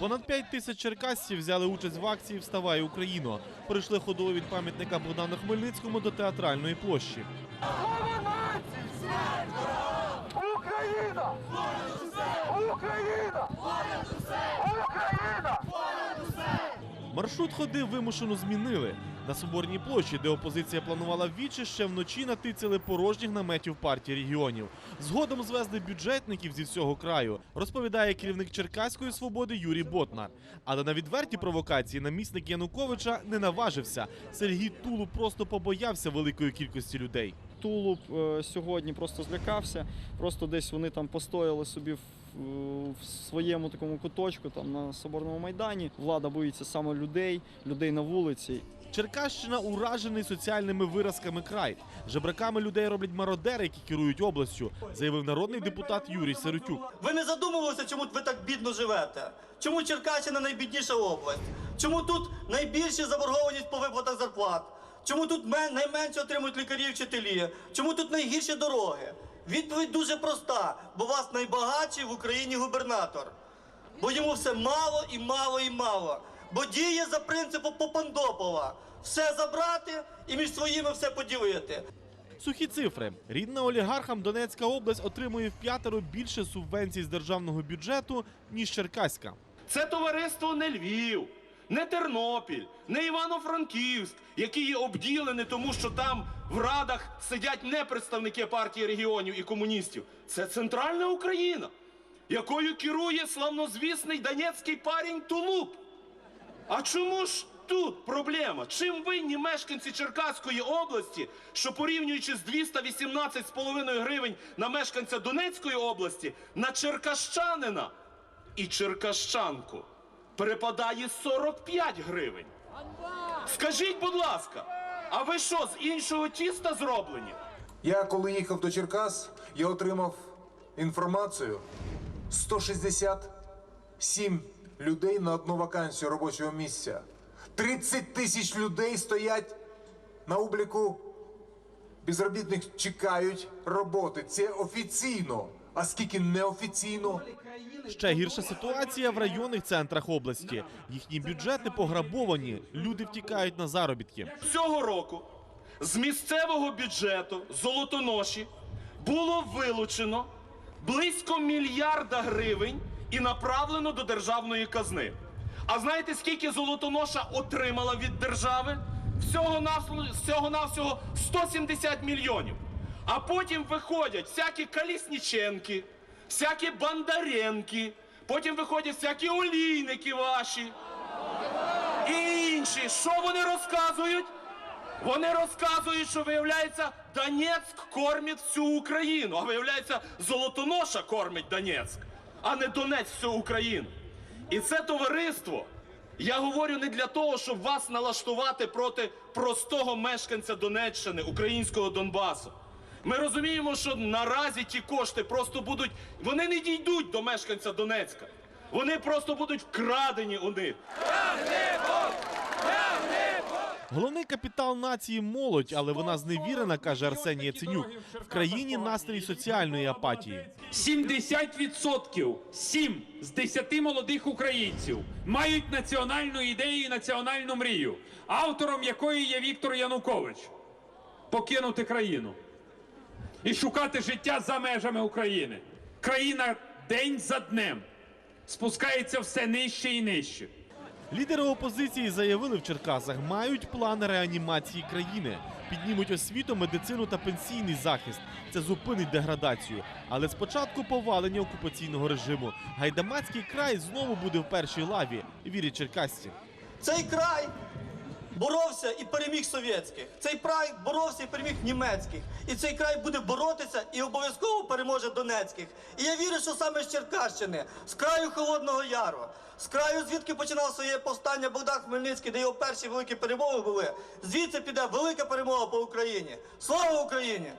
Понад 5 тисяч черкасців взяли участь в акції Вставай Україно. Прийшли ходою від пам'ятника Богдану Хмельницькому до театральної площі. Україна! Україна! Україна! Маршрут ходи вимушено змінили. На Соборній площі, де опозиція планувала вічі, ще вночі натицяли порожніх наметів партії регіонів. Згодом звезли бюджетників зі всього краю, розповідає керівник Черкаської свободи Юрій Ботнар. Але на відверті провокації намісник Януковича не наважився. Сергій Тулу просто побоявся великої кількості людей. Тулуб е, сьогодні просто злякався. Просто десь вони там постояли собі в своєму такому куточку, там на Соборному майдані. Влада боїться саме людей, людей на вулиці. Черкащина уражений соціальними виразками край. Жебраками людей роблять мародери, які керують областю, заявив народний депутат Юрій Сиротюк. Ви не задумувалися, чому ви так бідно живете? Чому Черкащина найбідніша область? Чому тут найбільша заборгованість по виплатах зарплат? Чому тут мен- найменше отримують лікарі і вчителі? Чому тут найгірші дороги? Відповідь дуже проста, бо вас найбагатший в Україні губернатор. Бо йому все мало і мало і мало. Бо діє за принципом Попандопова. Все забрати і між своїми все поділити. Сухі цифри. Рідна олігархам Донецька область отримує в п'ятеро більше субвенцій з державного бюджету, ніж Черкаська. Це товариство не Львів, не Тернопіль, не Івано-Франківськ, які є обділені, тому що там в радах сидять не представники партії регіонів і комуністів. Це центральна Україна, якою керує славнозвісний донецький парень Тулуб. А чому ж тут проблема? Чим винні мешканці Черкаської області, що порівнюючи з 218,5 гривень на мешканця Донецької області, на черкащанина і черкащанку перепадає 45 гривень? Скажіть, будь ласка, а ви що, з іншого тіста зроблені? Я коли їхав до Черкас, я отримав інформацію 167 людей на одну вакансію робочого місця. 30 тисяч людей стоять на обліку безробітних, чекають роботи. Це офіційно. А скільки неофіційно? Ще гірша ситуація в районних центрах області. Їхні бюджети пограбовані, люди втікають на заробітки. Цього року з місцевого бюджету золотоноші було вилучено близько мільярда гривень і направлено до державної казни. А знаєте, скільки золотоноша отримала від держави? Всього всього навсього 170 мільйонів. А потім виходять всякі Калісніченки, всякі Бондаренки, потім виходять всякі олійники ваші і інші. Що вони розказують? Вони розказують, що виявляється, Донецьк кормить всю Україну, а виявляється, Золотоноша кормить Донецьк, а не Донець всю Україну. І це товариство. Я говорю не для того, щоб вас налаштувати проти простого мешканця Донеччини, українського Донбасу. Ми розуміємо, що наразі ті кошти просто будуть. Вони не дійдуть до мешканця Донецька. Вони просто будуть вкрадені у них. Головний капітал нації молодь, але вона зневірена, каже Арсеній Яценюк. В країні настрій соціальної апатії. 70% 7 з 10 молодих українців мають національну ідею і національну мрію, автором якої є Віктор Янукович покинути країну і шукати життя за межами України. Країна день за днем спускається все нижче і нижче. Лідери опозиції заявили в Черкасах, мають план реанімації країни, піднімуть освіту, медицину та пенсійний захист. Це зупинить деградацію. Але спочатку повалення окупаційного режиму. Гайдамацький край знову буде в першій лаві. Вірять черкасці. Цей край боровся і переміг совєтських. Цей край боровся і переміг німецьких. І цей край буде боротися і обов'язково переможе донецьких. І я вірю, що саме з Черкащини, з краю Холодного Яру, з краю, звідки починав своє повстання Богдан Хмельницький, де його перші великі перемоги були, звідси піде велика перемога по Україні. Слава Україні!